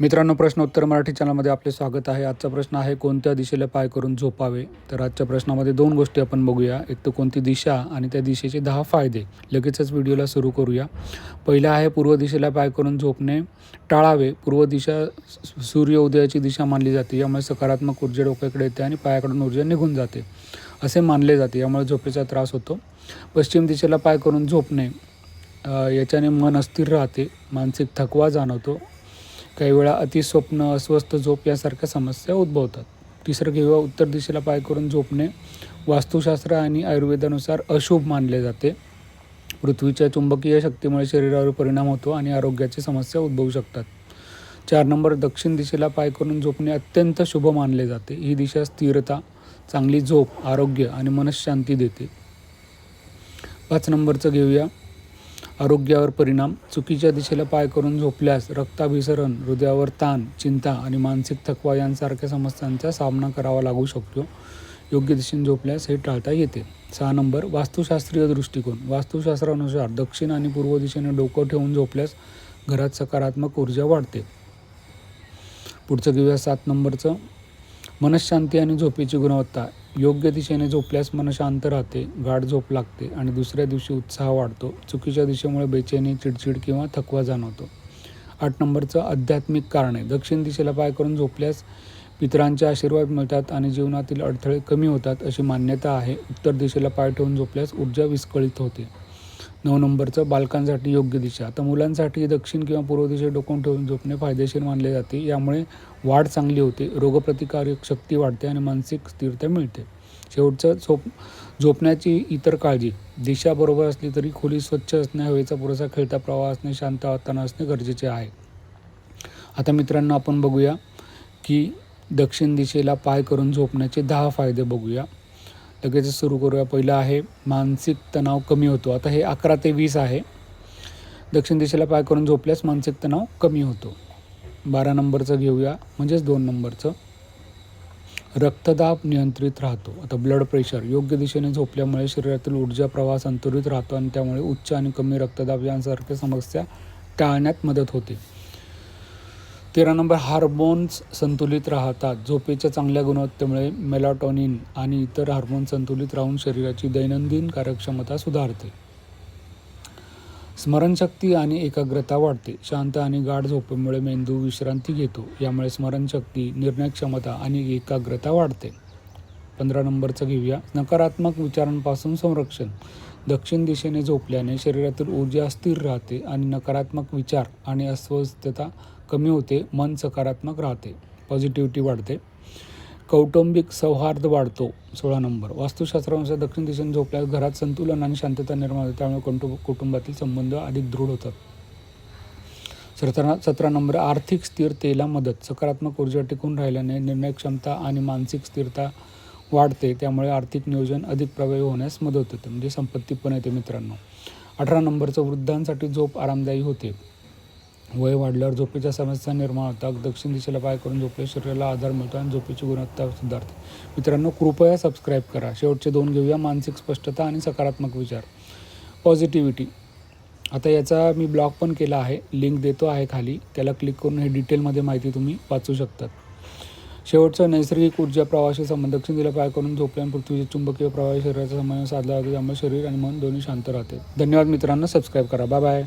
मित्रांनो प्रश्न उत्तर मराठी चॅनलमध्ये आपले स्वागत आहे. आजचा प्रश्न आहे कोणत्या दिशेला पाय करून झोपावे? तर आजच्या प्रश्नामध्ये दोन गोष्टी आपण बघूया. एक तर कोणती दिशा आणि त्या दिशेचे दहा फायदे. लगेचच व्हिडिओला सुरू करूया. पहिला आहे पूर्व दिशेला पाय करून झोपणे टाळावे. पूर्व दिशा सूर्य उदयाची दिशा मानली जाते. यामुळे सकारात्मक ऊर्जा डोक्याकडे येते आणि पायाकडून ऊर्जा निघून जाते. असे मानले जाते. यामुळे झोपेचा त्रास होतो. पश्चिम दिशेला पाय करून झोपणे याच्याने मन अस्थिर राहते. मानसिक थकवा जाणवतो. काही वेळा अतिस्वप्न अस्वस्थ झोप यासारख्या समस्या उद्भवतात. तिसरं किंवा उत्तर दिशेला पाय करून झोपणे वास्तुशास्त्र आणि आयुर्वेदानुसार अशुभ मानले जाते. पृथ्वीच्या चुंबकीय शक्तीमुळे शरीरावर परिणाम होतो आणि आरोग्याची समस्या उद्भवू शकतात. चार नंबर दक्षिण दिशेला पाय करून झोपणे अत्यंत शुभ मानले जाते. ही दिशा स्थिरता चांगली झोप आरोग्य आणि मनशांती देते. पाच नंबरचं घेऊया. आरोग्यावर परिणाम चुकीच्या दिशेला पाय करून झोपल्यास रक्ताभिसरण हृदयावर ताण चिंता आणि मानसिक थकवा यांसारख्या समस्यांचा सामना करावा लागू शकतो. योग्य दिशेने झोपल्यास हे टाळता येते. सहा नंबर वास्तुशास्त्रीय दृष्टिकोन. वास्तुशास्त्रानुसार दक्षिण आणि पूर्व दिशेने डोकं ठेवून झोपल्यास घरात सकारात्मक ऊर्जा वाढते. पुढचं घेऊया सात नंबरचं. मनशांती आणि झोपेची गुणवत्ता. योग्य दिशेने झोपल्यास मन शांत राहते गाढ झोप लागते आणि दुसऱ्या दिवशी उत्साह वाढतो. चुकीच्या दिशेमुळे बेचैनी चिडचिड किंवा थकवा जाणवतो. आठ नंबरचं आध्यात्मिक कारण. आहे दक्षिण दिशेला पाय करून झोपल्यास पितरांचे आशीर्वाद मिळतात आणि जीवनातील अडथळे कमी होतात अशी मान्यता आहे. उत्तर दिशेला पाय ठेवून झोपल्यास ऊर्जा विस्कळीत होते. नऊ नंबरचं बालकांसाठी योग्य दिशा. आता मुलांसाठी दक्षिण किंवा पूर्व दिशेत डोकून ठेवून झोपणे फायदेशीर मानले जाते. यामुळे वाढ चांगली होते रोगप्रतिकारक शक्ती वाढते आणि मानसिक स्थिरता मिळते. शेवटचं झोप झोपण्याची इतर काळजी. दिशा बरोबर असली तरी खोली स्वच्छ असणे हवेचा पुरेसा खेळता प्रवाह असणे शांत वातावरण असणे गरजेचे आहे. आता मित्रांनो आपण बघूया की दक्षिण दिशेला पाय करून झोपण्याचे दहा फायदे बघूया. लगेचच सुरू करूया. पहिलं आहे मानसिक तणाव कमी होतो. आता हे अकरा ते वीस आहे. दक्षिण दिशेला पाय करून झोपल्यास मानसिक तणाव कमी होतो. बारा नंबरचं घेऊया म्हणजेच दोन नंबरचं. रक्तदाब नियंत्रित राहतो. आता ब्लड प्रेशर योग्य दिशेने झोपल्यामुळे शरीरातील ऊर्जा प्रवाह संतुलित राहतो आणि त्यामुळे उच्च आणि कमी रक्तदाब यांसारख्या समस्या टाळण्यात मदत होते. तेरा नंबर हार्मोन्स संतुलित राहतात. झोपेच्या चांगल्या गुणवत्तेमुळे मेलाटॉनिन आणि इतर हार्मोन संतुलित राहून शरीराची दैनंदिन कार्यक्षमता सुधारते. स्मरणशक्ती आणि एकाग्रता वाढते. शांत आणि गाढ झोपेमुळे मेंदू विश्रांती घेतो. यामुळे स्मरणशक्ती निर्णय क्षमता आणि एकाग्रता वाढते. पंधरा नंबरचं घेऊया. नकारात्मक विचारांपासून संरक्षण. दक्षिण दिशेने झोपल्याने शरीरातील ऊर्जा स्थिर राहते आणि नकारात्मक विचार आणि अस्वस्थता कमी होते मन सकारात्मक राहते पॉझिटिव्हिटी वाढते. कौटुंबिक सौहार्द वाढतो सोळा नंबर. वास्तुशास्त्रानुसार दक्षिण दिशेने झोपल्यास घरात संतुलन आणि शांतता निर्माण होते त्यामुळे कुटुंब कुटुंबातील संबंध अधिक दृढ होतात. सतरा सतरा नंबर आर्थिक स्थिरतेला मदत. सकारात्मक ऊर्जा टिकून राहिल्याने निर्णय क्षमता आणि मानसिक स्थिरता वाढते त्यामुळे आर्थिक नियोजन अधिक प्रभावी होण्यास मदत होते. म्हणजे संपत्ती पण येते मित्रांनो. अठरा नंबरचं वृद्धांसाठी झोप आरामदायी होते. वय वाढल्यावर झोपेच्या समस्या निर्माण होतात. दक्षिण दिशेला पाय करून झोपले शरीराला आधार मिळतो आणि झोपेची गुणवत्ता सुधारते. मित्रांनो कृपया सबस्क्राईब करा. शेवटचे दोन घेऊया. मानसिक स्पष्टता आणि सकारात्मक विचार. पॉझिटिव्हिटी आता याचा मी ब्लॉग पण केला आहे. लिंक देतो आहे खाली. त्याला क्लिक करून हे डिटेलमध्ये माहिती तुम्ही वाचू शकतात. शेवटचा नैसर्गिक ऊर्जा प्रवाशी संबंध. दक्षिण दिला पाय करून झोपल्याने पृथ्वीचे चुंबकीय प्रवाही शरीराचा समन्वय साधला जातो त्यामुळे शरीर आणि मन दोन्ही शांत राहते. धन्यवाद मित्रांनो. सबस्क्राईब करा. Bye bye